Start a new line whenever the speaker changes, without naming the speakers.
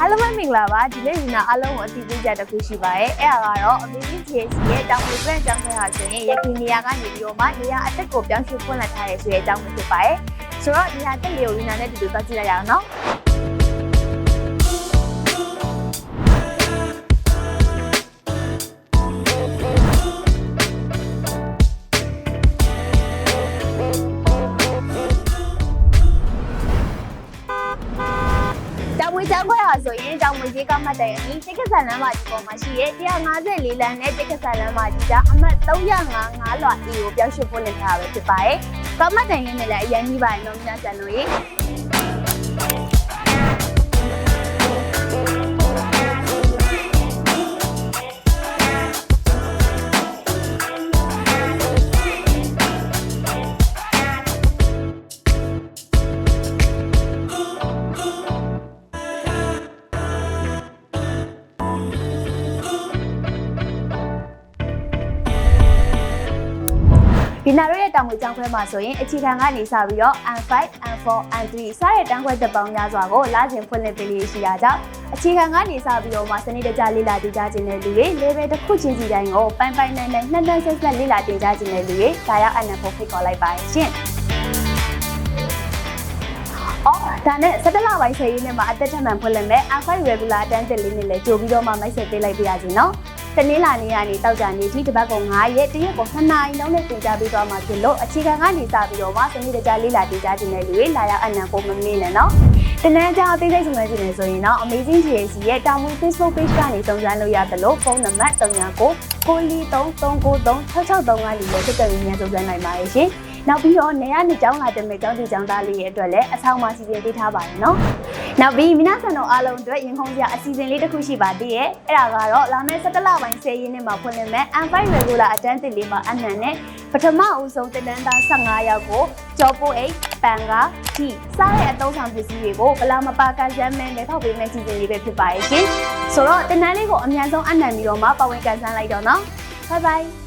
အားလုံးပဲမင်္ဂလာပါဒီနေ့ဒီနာအားလုံးကိုအတည်ပြုချက်တစ်ခုရှိပါရဲ့အဲ့ဒါကတော့အမေကြီး GSC ရဲ့တောင်ပေါ်ပြန်ကျောင်းခွဲဟာဆိုရင်ရခိုင်နေရာကနေပြီးတော့မှနေရာအတက်ကိုပြောင်းရွှေ့ဖွင့်လှစ်ထားရဆိုတဲ့အကြောင်းကိုဖြစ်ပါရဲ့ဆိုတော့ဒီဟာတက်လေးကိုဒီနာနဲ့တူတူသွားကြည့်လိုက်ရအောင်နော် တောင်ဝေကျောင်းခွဲဟာဆိုရင်တောင်ဝေကြီးကမှတ်တဲ့အနီးတိက္ကဆန်လမ်းမကြီးပေါ်မှာရှိရဲ့154လမ်းနဲ့တိက္ကဆန်လမ်းမကြီးကအမှတ်355လွှာအေကိုပြောင်းရွှေ့ဖို့လစ်ထားတာပဲဖြစ်ပါတယ်။ကမှတ်တိုင်ရင်းနဲ့လည်းအရင်ကြီးပါရင်တော့မြတ်ဆန်လို့ရေ ဒီနာတို့ရဲ့တောင်ငွေကျောင်းခွဲမှာဆိုရင်အခြေခံကနေစပြီးတော့ N5, N4, N3 စတဲ့တန်းခွဲတစ်ပေါင်းများစွာကိုလာစဉ်ဖွင့်လှစ်ပေးလေးရှိတာကြောင့်အခြေခံကနေစပြီးတော့မှစနစ်တကျလေ့လာတင်ကြားခြင်းတဲ့လူတွေ level တစ်ခုချင်းစီတိုင်းကိုပိုင်ပိုင်နိုင်နိုင်နှံ့နှံ့ဆက်ဆက်လေ့လာတင်ကြားခြင်းတဲ့လူတွေဒါရောက်အနံဖို့ဖိတ်ခေါ်လိုက်ပါရှင်။အော်ဒါနဲ့17လပိုင်း10ရက်နေ့မှာအသက်ထမှန်ဖွင့်လှစ်မဲ့ N5 regular တန်းတက်လေးနဲ့လည်းကြိုပြီးတော့မှမိတ်ဆက်ပေးလိုက်ပါရစေနော်။ တနင်္လာနေ့ကနေတောက်ကြနေထိတပတ်ကုန်9ရက်တရက်ကုန်2နာရီလုံးနဲ့တင်ကြားပေးသွားမှာဖြစ်လို့အခြေခံကနေစပြီးတော့မှစနစ်တကျလေ့လာတင်ကြားခြင်းတဲ့လူတွေလာရောက်အနံဖို့မမေ့နဲ့နော်။တနန်းကြောင်အသေးစိတ်ဆုံးဖြတ်ခြင်းနဲ့ဆိုရင်တော့ Amazing GAC ရဲ့တာမွေ Facebook page ကနေစုံစမ်းလို့ရတယ်လို့ဖုန်းနံပါတ်39ကို93393663ကနေလည်းတက်တက်မြန်စုံစမ်းနိုင်ပါရဲ့ရှင်။ နောက်ပြီးတော့နေရနှစ်ကျောင်းလာတဲ့မဲ့ကျောင်းသူကျောင်းသားလေးရဲ့အတွက်လည်းအဆောင်မှာစီစဉ်ပေးထားပါတယ်နော်။နောက်ပြီးမိနာဆန်တော်အားလုံးအတွက်ရင်ခုန်စရာအစီအစဉ်လေးတစ်ခုရှိပါသေးရဲ့။အဲ့ဒါကတော့လာမယ့်17လပိုင်း10ရက်နေ့မှာဖွင့်လှစ်မဲ့ M5 regular အတန်းတစ်လေးမှာအနှံနဲ့ပထမအဦးဆုံးတနန်းသား15ယောက်ကိုကျော်ပိုးအိတ်ပန်ကားထိစားတဲ့အသုံးဆောင်ပစ္စည်းတွေကိုဘလာမပါကန်ရမ်းမဲနဲ့ထောက်ပေးမဲ့စီစဉ်လေးပဲဖြစ်ပါရဲ့ရှင်။ဆိုတော့တနန်းလေးကိုအမြန်ဆုံးအနှံပြီးတော့မှပဝင်ကန်ဆန်းလိုက်တော့နော်။ Bye bye